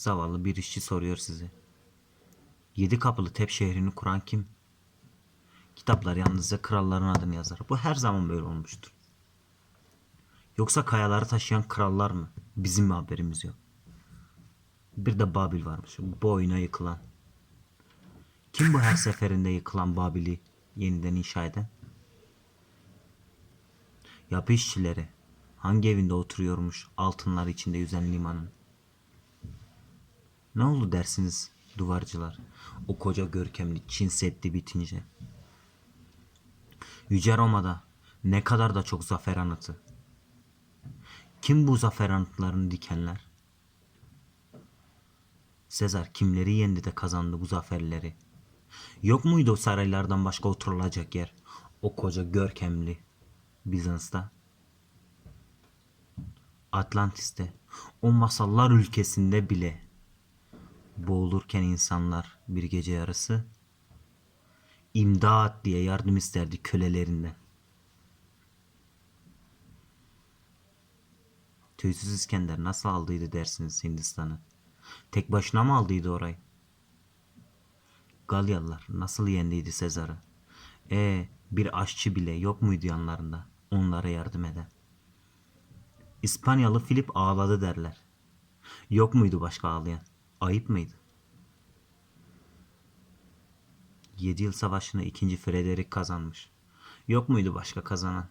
Zavallı bir işçi soruyor size. Yedi kapılı Tep şehrini kuran kim? Kitaplar yalnızca kralların adını yazar. Bu her zaman böyle olmuştur. Yoksa kayaları taşıyan krallar mı? Bizim mi haberimiz yok? Bir de Babil varmış. Bu oyuna yıkılan. Kim bu her seferinde yıkılan Babil'i yeniden inşa eden? Yapı işçileri. Hangi evinde oturuyormuş altınlar içinde yüzen limanın? Ne oldu dersiniz duvarcılar? O koca görkemli Çin Seddi bitince. Yüce Roma'da ne kadar da çok zafer anıtı. Kim bu zafer anıtlarını dikenler? Sezar kimleri yendi de kazandı bu zaferleri? Yok muydu saraylardan başka oturulacak yer? O koca görkemli Bizans'ta. Atlantis'te, o masallar ülkesinde bile boğulurken insanlar bir gece yarısı imdat diye yardım isterdi kölelerinden. Tüysüz İskender nasıl aldıydı dersiniz Hindistan'ı? Tek başına mı aldıydı orayı? Galyalılar nasıl yendiydi Sezar'ı? E bir aşçı bile yok muydu yanlarında onlara yardım eden? İspanyalı Filip ağladı derler. Yok muydu başka ağlayan? Ayıp mıydı? Yedi yıl savaşını ikinci Frederick kazanmış. Yok muydu başka kazanan?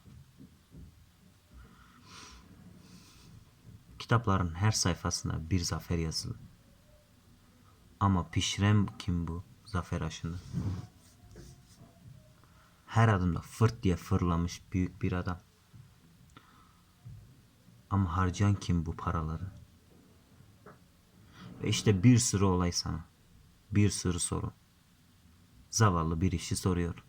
Kitapların her sayfasında bir zafer yazılı. Ama pişiren kim bu zafer aşını? Her adımda fırt diye fırlamış büyük bir adam. Ama harcayan kim bu paraları? Ve işte bir sürü olay sana. Bir sürü soru. Zavallı bir işi soruyor.